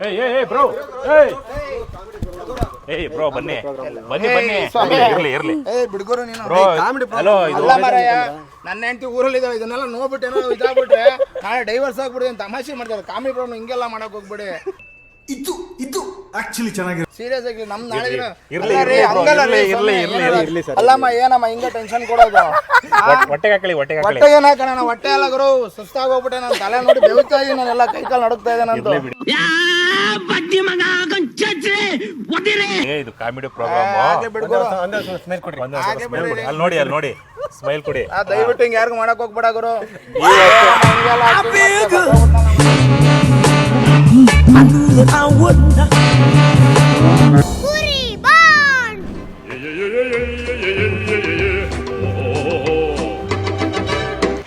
ಏಯ್ ಏಯ್ ಬ್ರೋ ಏಯ್ ಏಯ್ ಬ್ರೋ ಬನ್ನಿ. ಬನ್ನಿ ಬನ್ನಿ. ಇರ್ಲಿ ಇರ್ಲಿ ಏ ಬಿಡ್ಗೋರು ನೀನು. ಬ್ರೋ ಹಲೋ ಇದು ಅಲ್ಲ ಮಾರಾಯ. ನನ್ನ ಹೆಂಡತಿ ಊರಲ್ಲಿ ಇದಾವೆ ಇದನ್ನೆಲ್ಲ ನೋಡ್ಬಿಟ್ಟೇನೋ ಇದಾಗ್ಬಿಟ್ರೆ ನಾಳೆ ಡೈವರ್ಸ್ ಆಗ್ಬಿಡಿ ಅಂತ ತಮಾಷೆ ಮಾಡ್ತಾರೆ ಕಾಮಿಡಿ ಬ್ರೋ ಹಿಂಗೆಲ್ಲ ಮಾಡಕ್ ಹೋಗ್ಬಿಡಿ. ಇತ್ತು ಇದು ಆಕ್ಚುಲಿ ಚೆನ್ನಾಗಿರೋ ಸೀರಿಯಸ್ ಆಗಿ ನಮ್ ನಾಳೆ ದಿನ ಇರ್ಲಿ, ಅಲ್ಲ ರೀ, ಇರ್ಲಿ bro, ಹಂಗಲ್ಲ ರೀ, ಇರ್ಲಿ, ಸುಮ್ನೆ ಇರ್ಲಿ, ಏನಾರ- ಇರ್ಲಿ, ಅಲ್ಲಮ್ಮ ಏನಮ್ಮ ಹಿಂಗೆ ಟೆನ್ಷನ್ ಕೊಡೋದು? ಹೊಟ್ಟೆ- ಹೊಟ್ಟೆಗೆ ಹಾಕಳಿ ಹೊಟ್ಟೆಗೆ ಹಾಕಳಿ ಹೊಟ್ಟೆ ಏನ್ ಹಾಕೋಣ ಹೊಟ್ಟೆ ಎಲ್ಲ ಗುರು ಸುಸ್ತಾಗೋಗ್ಬಿಟ್ಟೆ ನಾನು ತಲೆ ನೋಡಿ ಬೆಳಿತಾ ಇದೀನಿ ನಾನೆಲ್ಲ ಕೈ ಕಾಲು ನಡುಕ್ತಾ ಇದೆ ನಂದು. ಏ ಇದು ಕಾಮಿಡಿ ಪ್ರೋಗ್ರಾಮ್ ಬಿಡ್ಗುರು ಸ್ಮೈಲ್ ಅಲ್ಲಿ ನೋಡಿ ಅಲ್ಲಿ ನೋಡಿ. ಸ್ಮೈಲ್ ಕೊಡಿ. ಆ, ದಯವಿಟ್ಟು ಹಿಂಗ್ ಯಾರಿಗೂ ಮಾಡಕ್ ಹೋಗ್ಬೇಡ ಗುರು.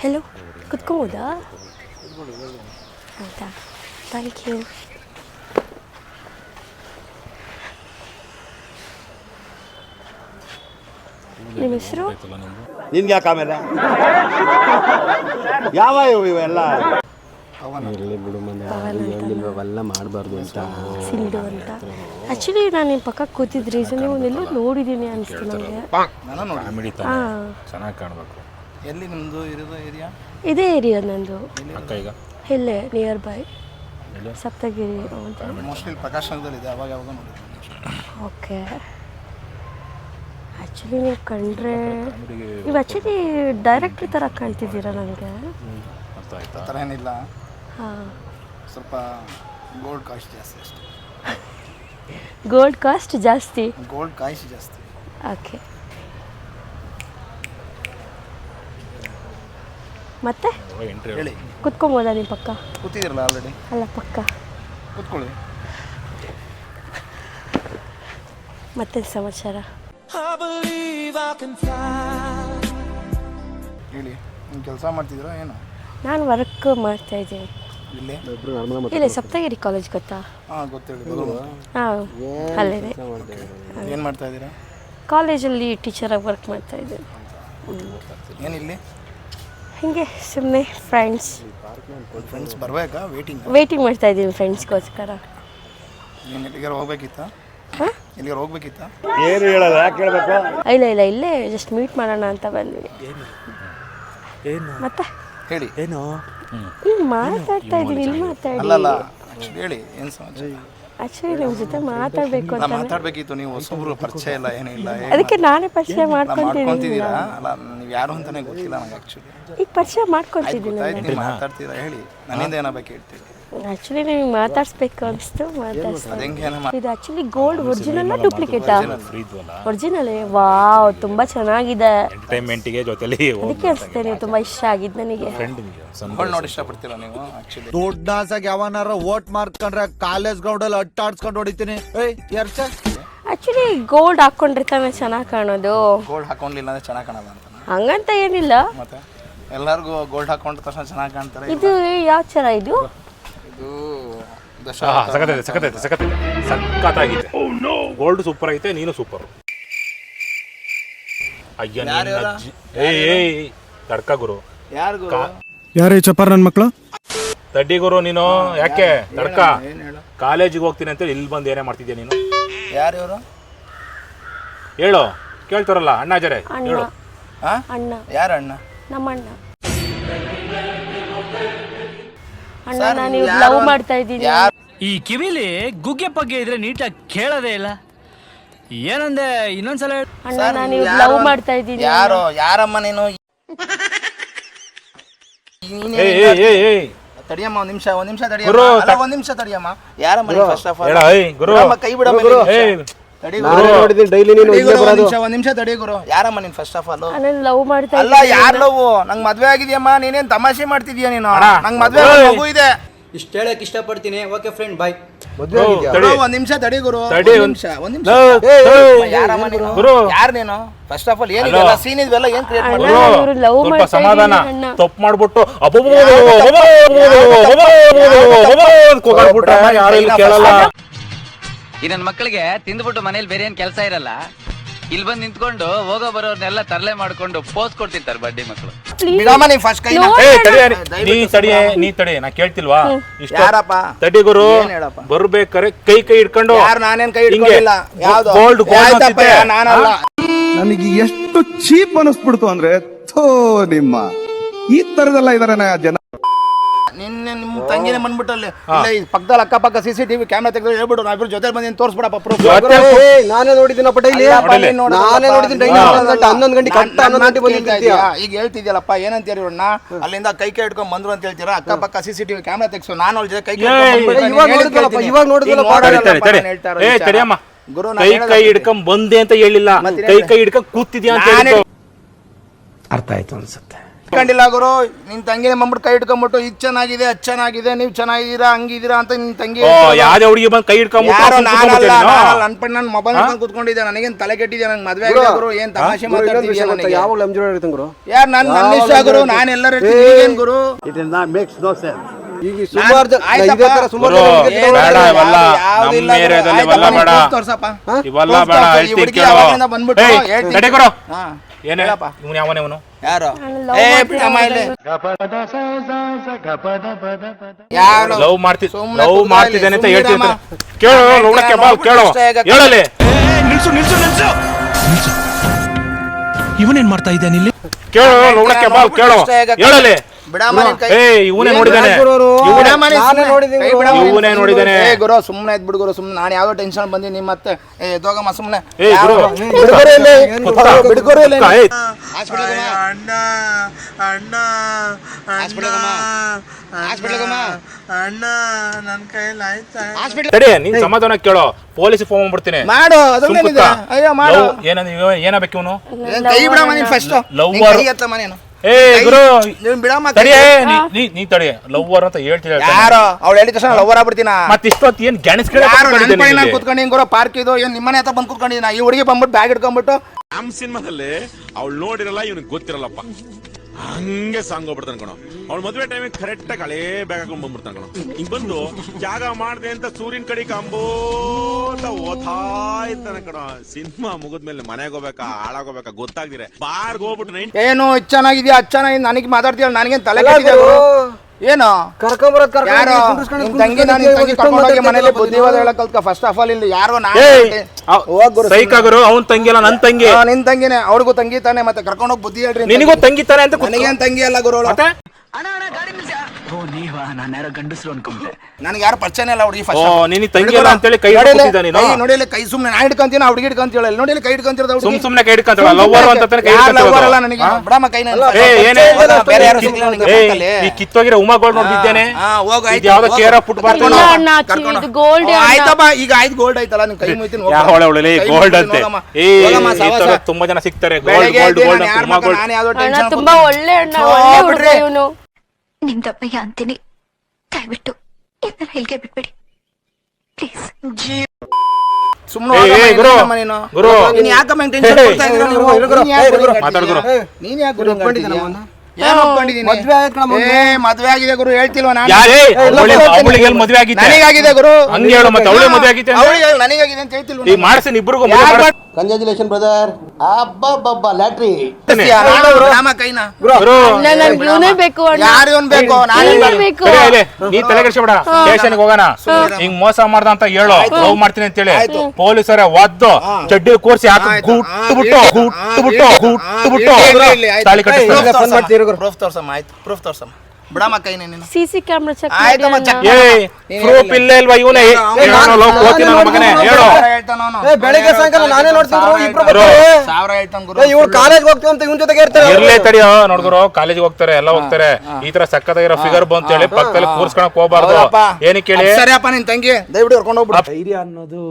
ಹಲೋ ಕುತ್ಕೋಬೋದಾ? ಆಯ್ತಾ? ಥ್ಯಾಂಕ್ ಯು ನಿಮ್ಮ ಹೆಸರು? ನಿನ್ಗೆ ಯಾಕೆ ಆಮೇಲೆ? ಯಾವ ಇವು ಇವೆಲ್ಲ? ಅವೆಲ್ಲ ಮಾಡಬಾರ್ದು ಅಂತ ಸಿಂಧು ಅಂತ ಆ್ಯಕ್ಚುಲಿ ನಾನು ನಿಮ್ಮ ಪಕ್ಕ ಕೂತಿದ್ದ ರೀಸನ್ ಎಲ್ಲೋ ನೋಡಿದ್ದೀನಿ ಅನಿಸ್ತು ನನಗೆ ನಾನು ನೋಡಿ ಕಾಮಿಡಿ ಹಾಂ ಚೆನ್ನಾಗಿ ಕಾಣಬೇಕು ಎಲ್ಲಿ ನಿಮ್ಮದು ಇರೋದು ಏರಿಯಾ ಇದೇ ಏರಿಯಾ ನಂದು ಅಕ್ಕ ಈಗ ಇಲ್ಲೇ ನಿಯರ್ ಬೈ ಸಪ್ತಗಿರಿ ಅಂತ ಮೋಸ್ಟ್ಲಿ ಪ್ರಕಾಶ್ ನಗರದಲ್ಲಿ ಇದೆ ಅವಾಗ ಯಾವಾಗ ನೋಡಿದ್ದೀನಿ ಓಕೆ ಆ್ಯಕ್ಚುಲಿ ನೀವು ಕಂಡ್ರೆ ನೀವು ಆ್ಯಕ್ಚುಲಿ ಡೈರೆಕ್ಟ್ರ್ ಥರ ಕಾಣ್ತಿದ್ದೀರಾ ನನಗೆ ಅರ್ಥ ಆಯ್ತಾ ಆ ಥರ ಏನಿಲ್ಲ ಸ್ವಲ್ಪ ಗೋಲ್ಡ್ ಕಾಸ್ಟ್ ಜಾಸ್ತಿ ಅಷ್ಟೇ. ಗೋಲ್ಡ್ ಕಾಸ್ಟ್ ಜಾಸ್ತಿ? ಗೋಲ್ಡ್ ಕಾಸ್ಟ್ ಜಾಸ್ತಿ. ಓಕೆ ಮತ್ತೆ? ಎಂಟ್ರಿ ಹೇಳಿ. ಕುತ್ಕೊಬೋದಾ ನಿಮ್ಮ ಪಕ್ಕ? ಕೂತಿದಿರಲ್ಲ ಆಲ್ರೆಡಿ ಅಲ್ಲ ಪಕ್ಕ. ಕೂತ್ಕೊಳ್ಳಿ. ಮತ್ತೆ ಸಮಾಚಾರ? ಹೇಳಿ. ನೀವು ಕೆಲಸ ಮಾಡ್ತಿದ್ದೀರಾ ಏನು? ನಾನು ವರ್ಕ್ ಮಾಡ್ತಾ ಇದ್ದೀನಿ. ಇಲ್ಲಿ? ಇಲ್ಲ ಸಪ್ತಗಿರಿ ಕಾಲೇಜ್ ಗೊತ್ತಾ? ಹಾಂ ಗೊತ್ತೇಳಿ ಹಾಂ ಅಲ್ಲೇ. ಏನು ಮಾಡ್ತಾ ಇದ್ದೀರಾ? ಕಾಲೇಜಲ್ಲಿ ಟೀಚರಾಗಿ ವರ್ಕ್ ಮಾಡ್ತಾ ಇದ್ದೀನಿ. ಹಿಂಗೆ ಹೀಗೆ ಸುಮ್ಮನೆ ಫ್ರೆಂಡ್ಸ್ ಫ್ರೆಂಡ್ಸ್ ಬರಬೇಕಾ? ವೇಟಿಂಗ್ ವೇಟಿಂಗ್ ಮಾಡ್ತಾ ಇದ್ದೀನಿ ಫ್ರೆಂಡ್ಸ್ಗೋಸ್ಕರ ನೀನು ಎಲ್ಲಿಗಾರ ಹೋಗ್ಬೇಕಿತ್ತಾ? ಹಾಂ? ಎಲ್ಲಿಗಾರ ಹೋಗ್ಬೇಕಿತ್ತಾ? ಏನು ಹೇಳಲ್ಲ ಯಾಕೆ ಹೇಳಬೇಕು ಇಲ್ಲ ಇಲ್ಲ ಇಲ್ಲೇ ಜಸ್ಟ್ ಮೀಟ್ ಮಾಡೋಣ ಅಂತ ಬಂದ್ವಿ. ಮತ್ತೆ? ಹೇಳಿ. ಏನು? ಇಲ್ಲಿ ಮಾತಾಡ್ತಾ ಇದ್ದೀನಿ ಇಲ್ಲಿ ಮಾತಾಡಿ. ಅಲ್ಲಲ್ಲ ಹೇಳಿ ಏನು ಸಮಾಚಾರ? ಆಕ್ಚುಲಿ ನಿಮ್ಮ ಜೊತೆ ಮಾತಾಡಬೇಕು ನಾ ಅಂತ ಮಾತಾಡ್ಬೇಕಿತ್ತು ನೀವು ಹೊಸಬ್ರು ಪರಿಚಯ ಇಲ್ಲ ಏನಿಲ್ಲ ಏನು ಅದಕ್ಕೆ ನಾನೇ ಪರಿಚಯ ಇಲ್ಲ, ಮಾಡ್ಕೊಂತಿದ್ದೀನಿ ಮಾಡ್ಕೊಂತಿದ್ದೀರಾ ಅಲ್ಲ ನೀವು ಯಾರು ಅಂತಾನೆ ಗೊತ್ತಿಲ್ಲ ನಂಗೆ ಆ್ಯಕ್ಚುಲಿ ಈಗ ಪರಿಚಯ ಮಾಡ್ಕೊಂತಿದ್ದೀನಿ ನೀವು ಮಾತಾಡ್ತೀರಾ ಹೇಳಿ. ನನ್ನಿಂದ ಏನಾಗಬೇಕು ಹೇಳ್ತೀರಿ? ಆಕ್ಚುಲಿ ನಿಮಗೆ ಮಾತಾಡ್ಸ್ಬೇಕು ಅನಿಸ್ತು ಮಾತಾಡ್ಸ್ತಾ ಇದು ಆಕ್ಚುಲಿ ಗೋಲ್ಡ್ ಒರಿಜಿನಲ್ ಡೂಪ್ಲಿಕೇಟಾ ಒರಿಜಿನಲ್ ವಾವ್ ತುಂಬಾ ಚೆನ್ನಾಗಿದೆ. ಎಂಟರ್ಟೈನ್ಮೆಂಟ್ಗೆ ಜೊತೆಲಿ ಅದಕ್ಕೆ ಅನಿಸುತ್ತೆ ನೀವು ತುಂಬಾ ಇಷ್ಟ ಆಗಿದ್ದು ನನಗೆ. ಫ್ರೆಂಡ್ ಮಾಡ್ಕೊಂಡು ನೋಡಿ ಇಷ್ಟಪಡ್ತೀರಾ ನೀವು ಆಕ್ಚುಲಿ ದೊಡ್ಡ ಯಾವನಾರ ವೋಟ್ ಮಾಡ್ಕೊಂಡ್ರೆ ಕಾಲೇಜ್ ಗ್ರೌಂಡಲ್ಲಿ ಅಟ್ಟಾಡ್ಸ್ಕೊಂಡು ಹೊಡಿತೀನಿ. ಏಯ್ ಎರ್ಚ ಆಕ್ಚುಲಿ ಗೋಲ್ಡ್ ಹಾಕೊಂಡ್ರೆ ತಾನೇ ಚೆನ್ನಾಗಿ ಕಾಣೋದು. ಗೋಲ್ಡ್ ಹಾಕೊಂಡಿಲ್ಲ ಅಂದ್ರೆ ಚೆನ್ನಾಗಿ ಕಾಣಲ್ಲ ಅಂತ. ಹಂಗಂತ ಏನಿಲ್ಲ. ಮತ್ತೆ? ಎಲ್ಲರಿಗೂ ಗೋಲ್ಡ್ ಹಾಕೊಂಡ ತಕ್ಷಣ ಚೆನ್ನಾಗಿ ಕಾಣ್ತಾರೆ. ಇದು ಯಾವ ಚರ ಇದು? ಇದು ದಶ ಸಖತ್ತೈತೆ ಸಖತ್ತೈತೆ ಸಖತ್ತೈತೆ ಸಖತ್ತಾಗಿದೆ. ಗೋಲ್ಡ್ ಸೂಪರ್ ಐತೆ ನೀನು ಸೂಪರ್ ಅಯ್ಯ ನಿನ್ನ ಅಜ್ಜಿ ಏಯ್ ಏಯ್ ತಡ್ಕ ಗುರು. ಯಾರಿಗೂ ಯಾರೇ ಚಪ್ಪಾರ ನನ್ನ ಮಕ್ಕಳು ತಡ್ಡಿ ಗುರು ನೀನು. ಯಾಕೆ? ತಡ್ಕ. ಏನು ಹೇಳು? ಕಾಲೇಜಿಗೆ ಹೋಗ್ತೀನಿ ಅಂತ ಇಲ್ಲಿ ಬಂದು ಏನೇ ಮಾಡ್ತಿದ್ಯಾ ನೀನು? ಯಾರು ಇವರು? ಹೇಳು. ಕೇಳ್ತಾರಲ್ಲ ಅಣ್ಣಾಜರೆ ಅಣ್ಣ. ಹೇಳು. ಹಾ? ಅಣ್ಣ. ಯಾರು ಅಣ್ಣ? ನಮ್ಮ ಅಣ್ಣ ನಾನು ಇವ್ರು ಲವ್ ಮಾಡ್ತಾ ಇದ್ದೀನಿ. ಯಾರು ಈ ಕಿವಿಲಿ ಗುಗ್ಗೆ ಪಗ್ಗೆ ಇದ್ರೆ ನೀಟಾಗಿ ಕೇಳೋದೇ ಇಲ್ಲ. ಏನಂದೆ ಇನ್ನೊಂದ್ಸಲ ಹೇಳು. ಅಣ್ಣ ನಾನು ಇವ್ರು ಲವ್ ಮಾಡ್ತಾ ಇದ್ದೀನಿ ಯಾರೋ ಯಾರಮ್ಮ ನೀನು? ಏಯ್ ಏಯ್ ಏಯ್ ಏಯ್ ತಡಿಯಮ್ಮ ಒಂದ್ ನಿಮಿಷ ಒಂದ್ ನಿಮಿಷ ಗುರು, ತಡಿಯಮ್ಮ ಅಲ್ಲ ಒಂದ್ ನಿಮಿಷ ತಡಿಯಮ್ಮ. ಯಾರಮ್ಮ ಫಸ್ಟ್ ಆಫ್ ಆಲ್ ಗುರು, ಏಯ್ ಗುರು. ಕೈ ಬಿಡಮ್ಮ ನಿಮಿಷ. ಏಯ್ ಡೈಲಿ ನೀನು ಇಲ್ಲೇ ಬರೋದು. ನಿಮಿಷ ಒಂದ್ ನಿಮಿಷ ತಡಿ ಗುರು. ಯಾರಮ್ಮ ನೀನ್ ಫಸ್ಟ್ ಆಫ್ ಆಲ್ ನಾನು ಲವ್ ಮಾಡ್ತಾ ಅಲ್ಲ ಯಾರ್ ಲವ್ ನಂಗ್ ಮದ್ವೆ ಆಗಿದ್ಯಮ್ಮ ನೀನೇನ್ ತಮಾಷೆ ಮಾಡ್ತಿದ್ಯಾ ನೀನು? ಅಣ್ಣ. ನಂಗ್ ಮದ್ವೆ ಆಗೋ ಮಗು ಇದೆ. ಇಷ್ಟ ಹೇಳಕ್ ಇಷ್ಟಪಡ್ತೀನಿ. ಓಕೆ ಫ್ರೆಂಡ್ ಬಾಯ್ ಮದ್ವೆ ಆಗಿದ್ಯಾ? ತಡಿ. ಗುರು, ಒಂದ್ ನಿಮಿಷ ತಡಿ ಗುರು. ತಡಿ, ಒಂದ್ ನಿಮಿಷ. ಒಂದ್ ನಿಮಿಷ ಲೋ, ಏಯ್, ಯಾರಮ್ಮ ನೀನು? ಗುರು. ಯಾರ್ ನೀನು? ಫಸ್ಟ್ ಆಫ್ ಆಲ್ ಏನ್ ಏನಿದೆಲ್ಲ ಸೀನ್ ಇದೆಲ್ಲ ಏನ್ ಕ್ರಿಯೇಟ್ ಅಣ್ಣ, ಮಾಡಿ ಗುರು, ಇವ್ರು love ಸ್ವಲ್ಪ ಮಾಡ್ತಾ ಸಮಾಧಾನ. ತಪ್ಪ ಅಣ್ಣ. ತಪ್ಪು ಮಾಡ್ಬಿಟ್ಟು ಕೂಗಾಡ್ಬಿಟ್ರೆ ಯಾರು ಇಲ್ಲಿ ಕೇಳಲ್ಲ ಈ ನನ್ನ ಮಕ್ಕಳಿಗೆ ತಿಂದ್ಬಿಟ್ಟು ಮನೇಲಿ ಬೇರೆ ಏನ್ ಕೆಲಸ ಇರಲ್ಲ? ಇಲ್ಲಿ ಬಂದು ನಿಂತ್ಕೊಂಡು ಹೋಗೋ ಬರೋರ್ನೆಲ್ಲ ತರಲೆ ಮಾಡ್ಕೊಂಡು ಪೋಸ್ ಕೊಡ್ತಿರ್ತಾರೆ ಬಡ್ಡಿ ಮಕ್ಕಳು ಬಿಡಮ್ಮ ನೀ ಫಸ್ಟ್ ಕೈ ಏ ತಡಿ ನೀ ತಡಿ ನೀ ತಡಿ ನಾ ಕೇಳ್ತಿಲ್ವಾ? ಇಷ್ಟ ಯಾರಪ್ಪ? ತಡಿ ಗುರು ಏನ್ ಹೇಳಪ್ಪ? ಬರ್ಬೇಕಾರೆ ಕೈ ಕೈ ಇಟ್ಕೊಂಡು ಯಾರು ನಾನೇನ್ ಕೈ ಹಿಂಗೆ ಇಟ್ಕೊಂಡಿಲ್ಲ ಯಾವ್ದು? ಗೋಲ್ಡ್ ಗೋಲ್ಡ್ ಆಯ್ತಪ್ಪ, ನಾನಲ್ಲ. ನನಗೆ ಎಷ್ಟು ಚೀಪ್ ಅನಿಸ್ಬಿಡ್ತು ಅಂದ್ರೆ ಥೋ ನಿಮ್ಮ. ಈ ತರದೆಲ್ಲ ಇದಾರೆ ಜನ ನಿನ್ನೆ ನಿಮ್ ತಂಗಿನೇ ಬಂದ್ಬಿಟ್ಟಲ್ಲಿ ಇಲ್ಲ ಈ ಪಕ್ಕದಲ್ಲಿ ಅಕ್ಕಪಕ್ಕ ಸಿ ಸಿ ಟಿವಿ ಕ್ಯಾಮ್ರಾ ತೆಗೆದು ಹೇಳ್ಬಿಡು ನಾ ಇಬ್ರು ಜೊತೆ ಬಂದಿನಿ ತೋರಿಸ್ಬಿಡಪ್ಪ ಪ್ರೂಫ್ ನಾನೇ ನೋಡಿದ್ದೀನಪ್ಪ ಡೈಲಿ ನಾನೇ ನೋಡಿದ್ದೀನಿ ಡೈಲಿ ಹನ್ನೊಂದು ಗಂಟೆ ಹನ್ನೊಂದು ಗಂಟೆ ಕರೆಕ್ಟ್ ಹನ್ನೊಂದು ಗಂಟೆ ಈಗ ಹೇಳ್ತಿದ್ಯಲ್ಲಪ್ಪ ಏನಂತೀರಿ ಇವ್ರನ್ನ ಅಲ್ಲಿಂದ ಕೈ ಕೈ ಹಿಡ್ಕೊಂಡ್ ಬಂದ್ರು ಅಂತ ಹೇಳ್ತೀರಾ? ಅಕ್ಕಪಕ್ಕ ಸಿ ಸಿ ಟಿವಿ ಕ್ಯಾಮ್ರಾ ತೆಗ್ಸು ನಾನು ಅವ್ರ ಜೊತೆ ಕೈ ಕೈ ಇವಾಗ ವಿಚಾರ. ಗುರು ಕೈ ನಾನು ಕೈ ಹಿಡ್ಕೊಂಡ್ ಬಂದೆ ಅಂತ ಹೇಳಿಲ್ಲ. ಕೈ ಕೈ ಹಿಡ್ಕೊಂಡ್ ಕೂತಿದ್ಯಾ ಅಂತ ನಾನೇ- ಅರ್ಥ ಆಯ್ತು ಅನ್ಸುತ್ತೆ. ಇಟ್ಕೊಂಡಿಲ್ಲ ಗುರು. ನಿನ್ ತಂಗಿ ಬಂದ್ಬಿಟ್ಟು ಕೈ ಇಟ್ಕೊಂಡ್ಬಿಟ್ಟು ಇದು ಚೆನ್ನಾಗಿದೆ ಅದು ಚೆನ್ನಾಗಿದೆ ನೀವು ಚೆನ್ನಾಗಿದ್ದೀರಾ ಹಂಗಿದ್ದೀರಾ ಅಂತ ನಿನ್ ತಂಗಿ. ಯಾವ್ದೇ ಹುಡುಗಿ ಬಂದ್ ಕೈ ಇಟ್ಕೊಂಡ್ಬಿಟ್ಟು ಯಾರೋ ನಾನಲ್ಲ ಕೂತ್ಕೊಂಡ್ಬಿಡ್ತೀಯ ನಾನು ನನ್ನ ಮೊಬೈಲ್ ಕುತ್ಕೊಂಡಿದ್ದೆ ಕೂತ್ಕೊಂಡಿದ್ದೆ ನನಗೇನ್ ತಲೆ ಕೆಟ್ಟಿದೆ ನಂಗೆ ಮದ್ವೆ ಆಗಿದೆ ಗುರು ಏನ್ ತಮಾಷೆ ಮಾತಾಡ್ತಿದ್ಯಾ ನನಗೆ? ಯಾವಾಗ ಲಂಜ್ ಇರ್ತೀನಿ ಗುರು? ಯಾರ್ ನನ್ ನನ್ನ ಇಷ್ಟ ಗುರು? ನಾನು ಎಲ್ಲರ ಏನ್ ಗುರು. It mix dosa makes no sense ಈಗ ಸುಮಾರು ಜನ ಆಯ್ತಪ್ಪ. ಇದೇ ತರ ಸುಮಾರು ಗುರು, ಏನ್ ಬೇಡ ಯಾವ್ದು ಇವೆಲ್ಲ ಯಾವ್ದಿಲ್ಲ ನಮ್ಮ ಗುರು. ಏರಿಯಾದಲ್ಲಿ ಆಯ್ತಪ್ಪ, ಇವೆಲ್ಲ ಬೇಡ. proof ತೋರ್ಸಪ್ಪ. ಇವೆಲ್ಲ proof ಬೇಡ ತೋರ್ಸು. ಈ ಹೇಳ್ತೀನಿ ಹುಡ್ಗಿ ಕೇಳು. ಯಾವಾಗಿಂದ ಬಂದ್ಬಿಟ್ಟು ಹೇಳ್ತೀನಿ. ತಡಿ ಗುರು. ಹಾ. ಏನೇ? ಹೇಳಪ್ಪ. ಇವನು ಯಾವನೇ ಇವನು? ಯಾರು? ಏ ಬಿಡಮ್ಮ ಇಲ್ಲಿ. ಯಾರು? ಲವ್ ಮಾಡ್ತಿ ಸುಮ್ನೆ ಲವ್ ಕೂತ್ಕೊಳ್ಳಿ, ಮಾಡ್ತಿದ್ದೇನೆ ಅಂತ ಸುಮ್ನೆ ಹೇಳ್ತೀನಿ ಇರಮ್ಮ. ಕೇಳು ನಾನು ಬಾ ಕೇಳು. ಹೇಳಲಿ. ನಿಲ್ಸು ನಿಲ್ಸು ನಿಲ್ಸು. ಇವನೇನ್ ಮಾಡ್ತಾ ಇದ್ದಾನೆ ಇಲ್ಲಿ? ಕೇಳು ನೋಡಕ್ಕೆ ಬಾ ಕೇಳು. ಹೇಳಲಿ. ಇವನೇ ನೋಡಿದಾನೆ ಇವನೇ ನೋಡಿದಾನೆ. ಏ ಗುರು ಸುಮ್ನೆ ಇದ್ ಬಿಡು ಗುರು ಸುಮ್ನೆ. ನಾನು ಯಾವ ಟೆನ್ಷನ್ ಬಂದಿ ನಿಮ್ಮ ಮತ್ತೆ ಏ ದೋಗಮ್ಮ ಸುಮ್ಮನೆ ಏ ಗುರು. ಬಿಡುಗರೆ ಇಲ್ಲಿ. ಬಿಡುಗರೆ ಇಲ್ಲಿ. ಏ, ಅಣ್ಣ ಅಣ್ಣ ಅಣ್ಣ ನನ್ನ ಕೈಯಲ್ಲಿ ಆಯ್ತಾ ತಡಿ ನೀನ್ ಸಮಾಧಾನ ಕೇಳೋ. ಪೊಲೀಸ್ ಫೋನ್ ಮಾಡ್ಬಿಡ್ತೀನಿ ಮಾಡು ಅದನ್ನೇನಿದೆ ಅಯ್ಯೋ ಮಾಡು. ಏನಂದ್ರೆ ಏನಾಗಬೇಕು ಇವನು? ಲವ್ ಕೈ ಬಿಡಮ್ಮ ನೀನ್ ಫಸ್ಟ್ ಲವ್ ಕೈ ಎತ್ತಮ್ಮ ನೀನು. ಏ ಗುರು ನೀನ್ ಬಿಡಮ್ಮ ತಡಿಯೇ ನೀ- ನೀ ನೀ ಲವ್ವರ್ ಅಂತ ಹೇಳ್ತಿದ್ದೆ ಯಾರು ಅವ್ಳು ಹೇಳಿದ ತಕ್ಷಣ ಲವ್ವರ್ ಆಗ್ಬಿಡ್ತೀನ? ಮತ್ತೆ ಇಷ್ಟೊತ್ತು ಏನ್ ಗೆಣಸ್ ಕೇಳಿ ಯಾರು ನನ್ನ ಗುರು ಪಾರ್ಕ್ ಇದು ಏನ್ ನಿಮ್ಮನೆ ಹತ್ರ ಬಂದು ಕೂತ್ಕೊಂಡಿದ್ದೀನಿ ಈ ಹುಡುಗಿ ಬಂದ್ಬಿಟ್ಟು ಬ್ಯಾಗ್ ಹಿಡ್ಕೊಂಡ್ಬಿಟ್ಟು ನಮ್ ಸಿನಿಮಾದಲ್ಲಿ ಅವಳು ನೋಡಿರಲ್ಲ ಇವ್ನಿಗೆ ಗೊತ್ತಿರಲ್ಲಪ್ಪ. ಹಂಗೆ ಸಾಂಗ್ ಹೋಗ್ಬಿಡ್ತಾನೆ ಕಣೋ. ಅವ್ಳ ಮದ್ವೆ ಟೈಮಿಗೆ ಕರೆಕ್ಟ್ ಆಗಿ ಹಳೇ ಬ್ಯಾಗ್ ಹಾಕೊಂಡ್ ಬಂದ್ಬಿಡ್ತಾನೆ ಕಣೋ. ಹಿಂಗ್ ಬಂದು ಜಾಗ ಮಾಡ್ದೆ ಅಂತ ಸೂರ್ಯನ್ ಕಡೆ ಕಂಬೋ ಅಂತ ಓದ್ತಾ ಇರ್ತಾನೆ ಕಣೋ. ಸಿನಿಮಾ ಮುಗಿದ್ಮೇಲೆ ಮನೆಗೆ ಹೋಗ್ಬೇಕಾ ಹಾಳಾಗೋಬೇಕಾ ಗೊತ್ತಾಗ್ದಿರೆ ಬಾರ್ಗ್ ಹೋಗ್ಬಿಟ್ಟು ಏನು ಚೆನ್ನಾಗಿದ್ಯಾ ಚೆನ್ನಾಗಿ ನನಗೆ ಮಾತಾಡ್ತೀಯ ನನಗೇನ್ ತಲೆ ಕೆಟ್ಟಿದ್ಯಾ? ಏನು? ಕರ್ಕೊಂಬರೋದ್ ಯಾರು? ನಿಮ್ ತಂಗಿ ನಾನು ನಿಮ್ ತಂಗಿ ಕರ್ಕೊಂಡೋಗಿ ಮನೇಲಿ ಬುದ್ಧಿವಾದ ಹೇಳಕ್ ಕಲ್ತ್ಕ. ಫಸ್ಟ್ ಆಫ್ ಆಲ್ ಇಲ್ಲಿ ಯಾರು ನಾನು ಹೋಗ್ ಗುರು ಸೈಕಾಗರು ಅವ್ನ್ ತಂಗಿ ಅಲ್ಲ ನನ್ ತಂಗಿ. ಆ, ನಿನ್ ತಂಗಿನೇ ಅವ್ರಿಗೂ ತಂಗಿ ತಾನೆ ಮತ್ತೆ ಕರ್ಕೊಂಡೋಗಿ ಬುದ್ಧಿ ಹೇಳ್ರಿ ಅಂತ. ನಿನಗೂ ತಂಗಿ. ತಾನೆ ಅಂತ ಕೂತ್ಕೊ. ನನಗೇನ್ ತಂಗಿ ಅಲ್ಲ ಗುರು ಅವಳು. ಮತ್ತೆ? ಓ ನೀವಾ? ನಾನು ಯಾರೋ ಗಂಡಸ್ರು ಅನ್ಕೊಂಡೆ ನನಗೆ ಯಾರು ಪರಿಚಯನೇ ಇಲ್ಲ ಹುಡುಗಿ ಓ ತಂಗಿ ಅಲ್ಲ ಅಂತೇಳಿ ಕೈ ನೀನು? ನೋಡಿಲ್ಲ ಕೈ ಸುಮ್ನೆ ನಾ ಹಿಡ್ಕೊಂತೀನಿ ಹುಡುಗಿ ಹಿಡ್ಕೊಂತೀಳ ನೋಡಿಲ್ಲ ಕೈ ಹಿಡ್ಕೊಂತಿರೋದು ಸುಮ್ ಹುಡುಗಿ? ಸುಮ್ನೆ ಕೈ ಹಿಡ್ಕೊಂತಾಳ ಲವ್ವರ್ ಅಂತ ತಾನೆ ಕೈ ಯಾರ್ lover ಅಲ್ಲ ಹಿಡ್ಕೊಂತಿರೋದು ನನಗೆ? ಹಾ? ಬಿಡಮ್ಮ ಕೈನ ಏ ಏನೇ ಬೇರೆ ಯಾರು ಸಿಗ್ಲಿಲ್ಲ ನನಗೆ ಏ ಪಕ್ಕದಲ್ಲಿ. ಈ ಕಿತ್ತೋಗಿರೋ ಉಮಾಗೋಳ್ ನೋಡ್ತಿದ್ದೇನೆ ಹಾ, ಹೋಗು, ಆಯ್ತು, ಇದು ಯಾವ್ದೋ ಹೋಗು. ಕೇರ ಪುಟ್ ಕರ್ಕೊಂಡು ಬರ್ತಾನೆ? ಹೋಗು. ಅಣ್ಣ, ಕರ್ಕೊಂಡು ಇದು gold ಹೋಗು. ಆಯ್ತಪ್ಪ ಈಗ ಆಯ್ತು ಗೋಲ್ಡ್ ಆಯ್ತಲ್ಲ ನಿನ್ ಕೈ ಮುಯ್ತೀನಿ ಹೋಗಮ್ಮ. ಯಾವ ಹೊಳೆ ಕೈ ಗೋಲ್ಡ್ ಮುಗ್ತೀನಿ ಅಂತೆ. ಹೋಗಮ್ಮ. ಏ ಹೋಗಮ್ಮ, ಈ ತರ ಸಾವಾಸ. ತುಂಬಾ ಜನ ಸಿಗ್ತಾರೆ. ಗೋಲ್ಡ್ ಬೆಳಗ್ಗೆ ಗೋಲ್ಡ್ ಎದ್ದು ಗೋಲ್ಡ್ ನಾನು ಅಂತ ಯಾರ್ ಮಗ, ಉಮಾಗೋಲ್ಡ್ ನಾನು ಯಾವ್ದೋ ಅಣ್ಣ tension ತುಂಬಾ ಒಳ್ಳೆ ಅಣ್ಣ ಒಳ್ಳೆ ಹುಡುಗ ಇವನು. ನಿಮ್ದಪ್ಪಯ್ಯ ಅಂತೀನಿ. ದಯವಿಟ್ಟು ಇದನ್ನ ಇಲ್ಲಿಗೆ ಬಿಟ್ಬಿಡಿ. ಪ್ಲೀಸ್ ಮದ್ವೆ ಆಗಿದೆ ಗುರು, ನೀನು? ಒಪ್ಕೊಂಡಿದೀನಿ? ಮದ್ವೆ ಆಗಿದೆ ಗುರು ಹೇಳ್ತಿಲ್ವಾ ನನಗಾಗಿದೆ ಗುರು. ಹಂಗೆ ಹೇಳು ಮತ್ತೆ ಅವಳಿಗೆ ಮದ್ವೆ ಆಗಿದೆ? ಅವಳಿಗೆ ನನಗಾಗಿದೆ ಅಂತ ಹೇಳ್ತಿಲ್ವಾ? ಮಾಡ್ಸಿನ ಇಬ್ರಿಗೂ ಕಂಗ್ರ್ಯಾಚುಲೇಷನ್ ಬ್ರದರ್ ಅಬ್ಬಬ್ಬಬ್ಬ ಲ್ಯಾಟ್ರಿ? ನಾನು ಬೇಕು ಅಣ್ಣ. ಬೇಕು? ನೀ ತಲೆ ಕೆಡಿಸ್ಬೇಡ ಸ್ಟೇಷನ್ ಹೋಗೋಣ. ಹಿಂಗ್ ಮೋಸ ಮಾಡ್ದ ಅಂತ ಹೇಳು. ಲವ್ ಮಾಡ್ತೀನಿ ಅಂತ ಹೇಳಿ ಆಯ್ತು. ಪೊಲೀಸರ ಒದ್ದು ಚಡ್ಡಿ ಕೂರ್ಸಿ ಹಾಕಿ. ಗುಟ್ಟು ಬಿಟ್ಟು ಗುಟ್ಟು ಬಿಟ್ಟು ಗುಟ್ಟು ಬಿಟ್ಟು. ತಾಳಿ ಕಟ್ಟಿಸ್ತಾರೆ. Proof ತೋರ್ಸಮ್ಮ. ಆಯ್ತು. ಪ್ರೂಫ್ ತೋರ್ಸಮ್ಮ. ಬಿಡಮ್ಮ ಕೈನ ನೀನು. ಸಿ ಸಿ ಕ್ಯಾಮ್ರಾ ಚೆಕ್ ಆಯ್ತಮ್ಮ, ಮಾಡಿ check ಅಣ್ಣ. ಪ್ರೂಫ್ ಇಲ್ಲ ಇಲ್ವಾ ಇವನೇ? ನಾನು- ಲವ್ ನಾನು ನನ್ನ ಮಗನೇ. ನೋಡ್ತೀನಿ, ಹೇಳು. ಹೇಳ್ತಾನ ಅವ್ನು. ಏ, ಬೆಳಿಗ್ಗೆ ಸಾಯಂಕಾಲ ನಾನೇ ನೋಡ್ತೀನಿ ಗುರು, ಇಬ್ರು ಸಾವಿರ ಬರ್ತಾರೆ. ಸಾವಿರ ಹೇಳ್ತಾನ ಗುರು. ಇವ್ರು ಕಾಲೇಜ್ ಹೋಗ್ತೀವಿ ಅಂತ ಇವನ್ ಜೊತೆಗೆ ಇರ್ತಾರೆ. ಇರ್ಲೇ ತಡಿಯೋ ಕಾಲೇಜಿಗೆ ಹೋಗ್ತಾರೆ ಎಲ್ಲ ಹೋಗ್ತಾರೆ. ಈ ತರ ಸಕ್ಕತ್ತಾಗಿರೋ ಫಿಗರ್ ಬಂತ ಹೇಳಿ ಪಕ್ಕದಲ್ಲಿ ಕೂರ್ಸ್ಕೊಳಕ್ ಹೋಗ್ಬಾರ್ದು. ಏನಕ್ಕೆ ಹೇಳಿ? ಸರಿಯಪ್ಪ ನಿನ್ ತಂಗಿ. ದಯವಿಟ್ಟು ಕರ್ಕೊಂಡು ಹೋಗ್ಬಿಡು. ಧೈರ್ಯ ಅನ್ನೋದು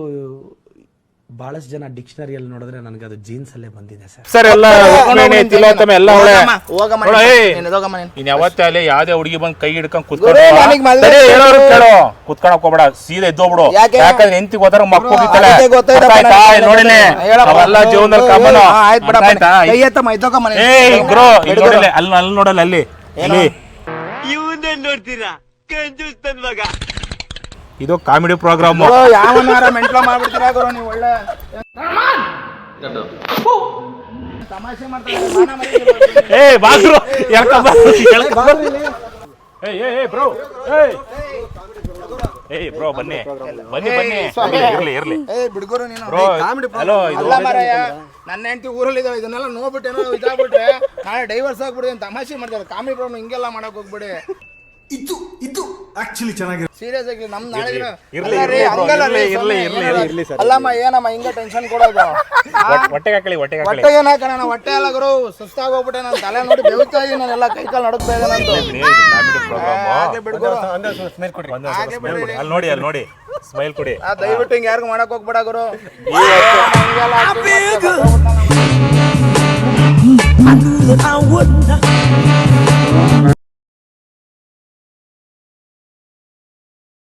ಬಹಳಷ್ಟು ಜನ ಡಿಕ್ಷನರಿಯಲ್ಲಿ ನೋಡಿದ್ರೆ ನನಗೆ ಅದು ಜೀನ್ಸ್ ಅಲ್ಲೇ ಬಂದಿದೆ ಸರ್ ಸರ್ ಎಲ್ಲ ರುಕ್ಮಿಣಿ, ತಿಲೋತ್ತಮ ಎಲ್ಲ ಅವಳೆ ಹೋಗಮ್ಮ, ಹೋಗಮ್ಮ ನೀನು. ಏಯ್. ನೀನು ಹೋಗಮ್ಮ ನೀನು. ಇನ್ ಯಾವತ್ತೇ ಅಲ್ಲಿ ಯಾವ್ದೇ ಹುಡುಗಿ ಬಂದ್ ಕೈ ಹಿಡ್ಕೊಂಡ್ ಗುರು, ಕುತ್ಕೊಂಡು ನನಗ್ ಮದ್ವೆ ತಡಿ, ಆಯ್ತು. ಹೇಳೋರು ಕೇಳು ಕುತ್ಕೊಳಕ್ ಹೋಗ್ಬೇಡ ಸೀದಾ ಎದ್ದೋಗ್ಬಿಡು ಯಾಕೆ? ಯಾಕಂದ್ರೆ ಹೆಂಡತಿ ಹೋದಾಗ ಮಕ್ಕ ಹೋಗಿತ್ತಾಳೆ ಅದಕ್ಕೆ ಗೊತ್ತಾಯ್ತಪ್ಪ ಆಯ್ತಾ ನನಗೆ. ನೋಡಿಲಿ ಹೇಳಪ್ಪ. ಅವೆಲ್ಲ ಜೀವನದಲ್ಲಿ ಕಾಮನು ಹಾ, ಆಯ್ತು ಬಿಡಪ್ಪ. ಆಯ್ತಾ ಕೈ ಎತ್ತಮ್ಮ, ಎದ್ದೋಗಮ್ಮ ನೀನು. ಏಯ್ ಬ್ರೋ ಇಲ್ಲಿ ನೋಡಿಲ್ಲ ಅಲ್ಲಿ ಅಲ್ಲಿ ನೋಡಲ್ಲ ಅಲ್ಲಿ ಇಲ್ಲಿ ನೋಡ್ತೀರಾ ಕಂಜೂಸ್ತನ್ ಮಗ ಇದು ಕಾಮಿಡಿ ಪ್ರೋಗ್ರಾಮ್. ಯಾವನಾರ ಮೆಂಟ್ಲ ಮಾಡ್ಬಿಡ್ತೀರಾ ಗುರು ನೀವು ಒಳ್ಳೆ ತಮಾಷೆ ಮಾಡ್ತಾರೆ? ಏ ಬ್ರೋ ಬ್ರೋ ಬನ್ನಿ ಬನ್ನಿ ಬನ್ನಿ. ಇರ್ಲಿ ಇರ್ಲಿ ಏ ಬಿಡ್ಗೋರು ನೀನು. ಬ್ರೋ ಹಲೋ ಇದು ಅಲ್ಲ ಮಾರಾಯ. ನನ್ನ ಹೆಂಡತಿ ಊರಲ್ಲಿ ಇದಾವೆ ಇದನ್ನೆಲ್ಲ ನೋಡ್ಬಿಟ್ಟು ಏನೋ ಇದಾಗ್ಬಿಟ್ರೆ ನಾಳೆ ಡೈವರ್ಸ್ ಆಗ್ಬಿಡಿ ಅಂತ ತಮಾಷೆ ಮಾಡ್ತಾರೆ ಕಾಮಿಡಿ ಪ್ರೋಗ್ರಾಮ್ ಹಿಂಗೆಲ್ಲ ಮಾಡಕ್ ಹೋಗ್ಬಿಡಿ. ಇದು ಇದು ಆಕ್ಚುಲಿ ಚೆನ್ನಾಗಿರೋ ಸೀರಿಯಸ್ ಆಗಿ ನಮ್ ನಾಳೆ ದಿನ ಇರ್ಲಿ, ಅಲ್ಲ ರೀ, ಇರ್ಲಿ bro, ಹಂಗಲ್ಲ ರೀ, ಇರ್ಲಿ, ಸುಮ್ನೆ ಇರ್ಲಿ, ಏನಾರ- ಇರ್ಲಿ, ಅಲ್ಲಮ್ಮ ಏನಮ್ಮ ಹಿಂಗ ಟೆನ್ಷನ್ ಕೊಡೋದು? ಹೊಟ್ಟೆಗೆ ಹಾಕಳಿ ಹೊಟ್ಟೆಗೆ ಹಾಕಳಿ ಹೊಟ್ಟೆ ಏನ್ ಹಾಕೋಣ ಹೊಟ್ಟೆ ಎಲ್ಲ ಗುರು ಸುಸ್ತಾಗಿ ಹೋಗ್ಬಿಟ್ಟೆ ನಾನು ತಲೆ ನೋಡಿ ಬೆಳಿತಾ ಇದೀನಿ ನಾನೆಲ್ಲ ಕೈ ಕಾಲು ನಡುಕ್ತಾ ಅಂತ. ಪ್ರೋಗ್ರಾಮ್ ಹಾಗೆ ಬಿಡ್ಗುರು ಸ್ಮೈಲ್ ಕೊಡಿ ಅಲ್ಲಿ ನೋಡಿ ಅಲ್ಲಿ ನೋಡಿ. ಸ್ಮೈಲ್ ಕೊಡಿ. ಆ, ದಯವಿಟ್ಟು ಹಿಂಗೆ ಯಾರಿಗೂ ಮಾಡಕ್ ಹೋಗ್ಬೇಡ ಗುರು.